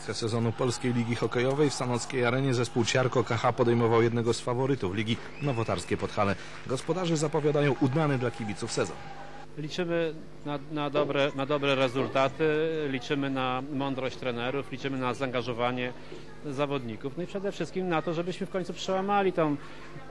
Rywalizacja sezonu Polskiej Ligi Hokejowej w Sanockiej Arenie zespół Ciarko KH podejmował jednego z faworytów Ligi Nowotarskie Podhale. Gospodarze zapowiadają udany dla kibiców sezon. Liczymy na, na, dobre, na dobre rezultaty, liczymy na mądrość trenerów, liczymy na zaangażowanie zawodników, no i przede wszystkim na to, żebyśmy w końcu przełamali tą,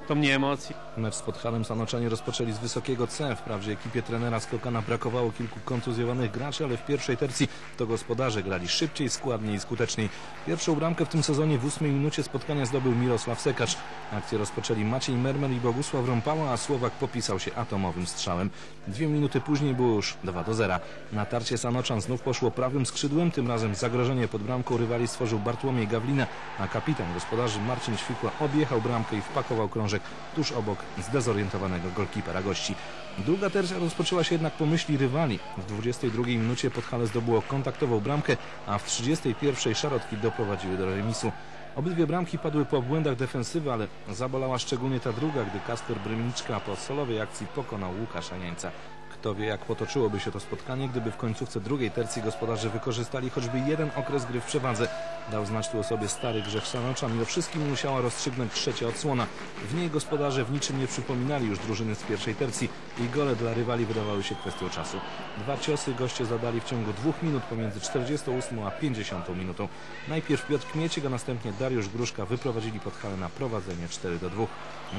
tą niemoc. Mecz z Podhalem Sanoczanie rozpoczęli z wysokiego C. Wprawdzie ekipie trenera Skokana brakowało kilku kontuzjowanych graczy, ale w pierwszej tercji to gospodarze grali szybciej, składniej i skuteczniej. Pierwszą bramkę w tym sezonie w ósmej minucie spotkania zdobył Mirosław Sekacz. Akcję rozpoczęli Maciej Mermer i Bogusław Rąpała, a Słowak popisał się atomowym strzałem. Dwie minuty później było już 2 do 0. Natarcie Sanoczan znów poszło prawym skrzydłem, tym razem zagrożenie pod bramką rywali stworzył Bartłomiej Gawlina, a kapitan gospodarzy Marcin Świkła objechał bramkę i wpakował krążek tuż obok zdezorientowanego golkipera gości. Druga tercja rozpoczęła się jednak po myśli rywali. W 22 minucie Podhale zdobyło kontaktową bramkę, a w 31 szarotki doprowadziły do remisu. Obydwie bramki padły po błędach defensywy, ale zabolała szczególnie ta druga, gdy Kasper Brymniczka po solowej akcji pokonał Łukasza Jańca. Kto wie, jak potoczyłoby się to spotkanie, gdyby w końcówce drugiej tercji gospodarze wykorzystali choćby jeden okres gry w przewadze. Dał znać tu o sobie stary grzech Sanoczan i o wszystkim musiała rozstrzygnąć trzecia odsłona. W niej gospodarze w niczym nie przypominali już drużyny z pierwszej tercji i gole dla rywali wydawały się kwestią czasu. Dwa ciosy goście zadali w ciągu dwóch minut pomiędzy 48 a 50 minutą. Najpierw Piotr Kmiecik, a następnie Dariusz Gruszka wyprowadzili Podhale na prowadzenie 4 do 2.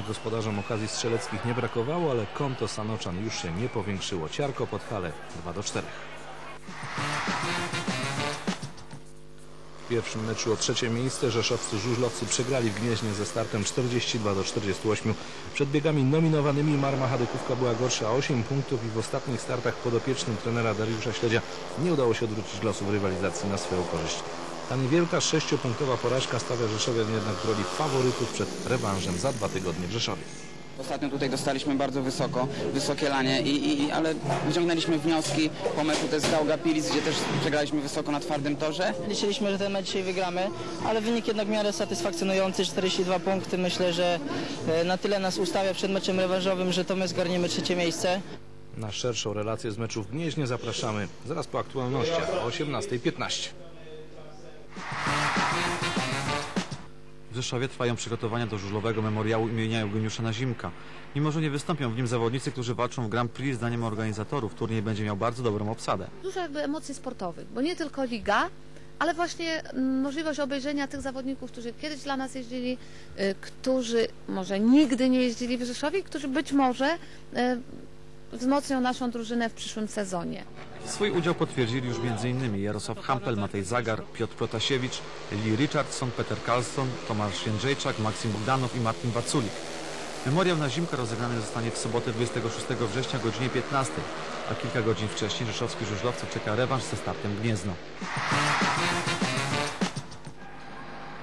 Gospodarzom okazji strzeleckich nie brakowało, ale konto Sanoczan już się nie powiększyło. Ciarko Podhale 2 do 4. W pierwszym meczu o trzecie miejsce rzeszowscy żużlowcy przegrali w Gnieźnie ze startem 42 do 48. Przed biegami nominowanymi Marma Hadykówka była gorsza o 8 punktów i w ostatnich startach podopiecznym trenera Dariusza Śledzia nie udało się odwrócić losów rywalizacji na swoją korzyść. Ta niewielka sześciopunktowa porażka stawia Rzeszowian jednak w roli faworytów przed rewanżem za dwa tygodnie w Rzeszowie. Ostatnio tutaj dostaliśmy bardzo wysoko, wysokie lanie, i, i, ale wyciągnęliśmy wnioski po meczu też z Gaugapilis, gdzie też przegraliśmy wysoko na twardym torze. Liczyliśmy, że ten mecz dzisiaj wygramy, ale wynik jednak w miarę satysfakcjonujący, 42 punkty. Myślę, że e, na tyle nas ustawia przed meczem rewanżowym, że to my zgarniemy trzecie miejsce. Na szerszą relację z meczu w Gnieźnie zapraszamy zaraz po aktualnościach o 18.15. Rzeszowie trwają przygotowania do żużlowego memoriału imienia Eugeniusza Nazimka. Mimo, że nie wystąpią w nim zawodnicy, którzy walczą w Grand Prix, zdaniem organizatorów, turniej będzie miał bardzo dobrą obsadę. Dużo jakby emocji sportowych, bo nie tylko liga, ale właśnie mm, możliwość obejrzenia tych zawodników, którzy kiedyś dla nas jeździli, y, którzy może nigdy nie jeździli w Rzeszowie, którzy być może y, wzmocnią naszą drużynę w przyszłym sezonie. Swój udział potwierdzili już m.in. Jarosław Hampel, Matej Zagar, Piotr Protasiewicz, Lee Richardson, Peter Carlson, Tomasz Jędrzejczak, Maksim Bogdanow i Martin Waculik. Memoriał na Zimka rozegrany zostanie w sobotę 26 września o godzinie 15, a kilka godzin wcześniej rzeszowski żużlowcy czeka rewanż ze startem Gniezno.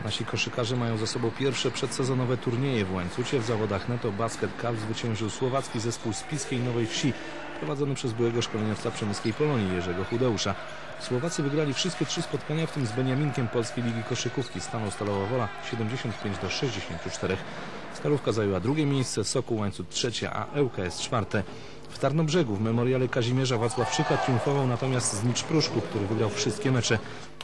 Nasi koszykarze mają za sobą pierwsze przedsezonowe turnieje w łańcucie. W zawodach Neto Basket Cup zwyciężył słowacki zespół z Piskiej Nowej Wsi, prowadzony przez byłego szkoleniowca przemyskiej Polonii Jerzego Chudeusza. Słowacy wygrali wszystkie trzy spotkania, w tym z Beniaminkiem Polskiej Ligi Koszykówki. Stanął Stalowa Wola 75 do 64. Stalówka zajęła drugie miejsce, Sokół Łańcut trzecie, a ŁKS czwarte. W Tarnobrzegu w memoriale Kazimierza Wacławczyka triumfował natomiast Znicz Pruszków, który wygrał wszystkie mecze.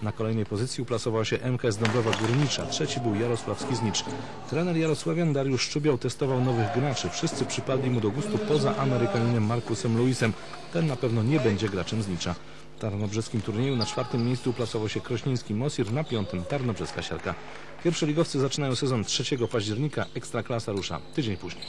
Na kolejnej pozycji uplasował się MKS Dąbrowa Górnicza, trzeci był Jarosławski Znicz. Trener Jarosławian Dariusz Szczubiał testował nowych graczy. Wszyscy przypadli mu do gustu poza Amerykaninem Markusem Lewisem. Ten na pewno nie będzie graczem Znicza. W tarnobrzeskim turnieju na czwartym miejscu uplasował się krośnieński Mosir, na piątym Tarnobrzeska Siarka. Pierwszoligowcy zaczynają sezon 3 października, Ekstraklasa rusza tydzień później.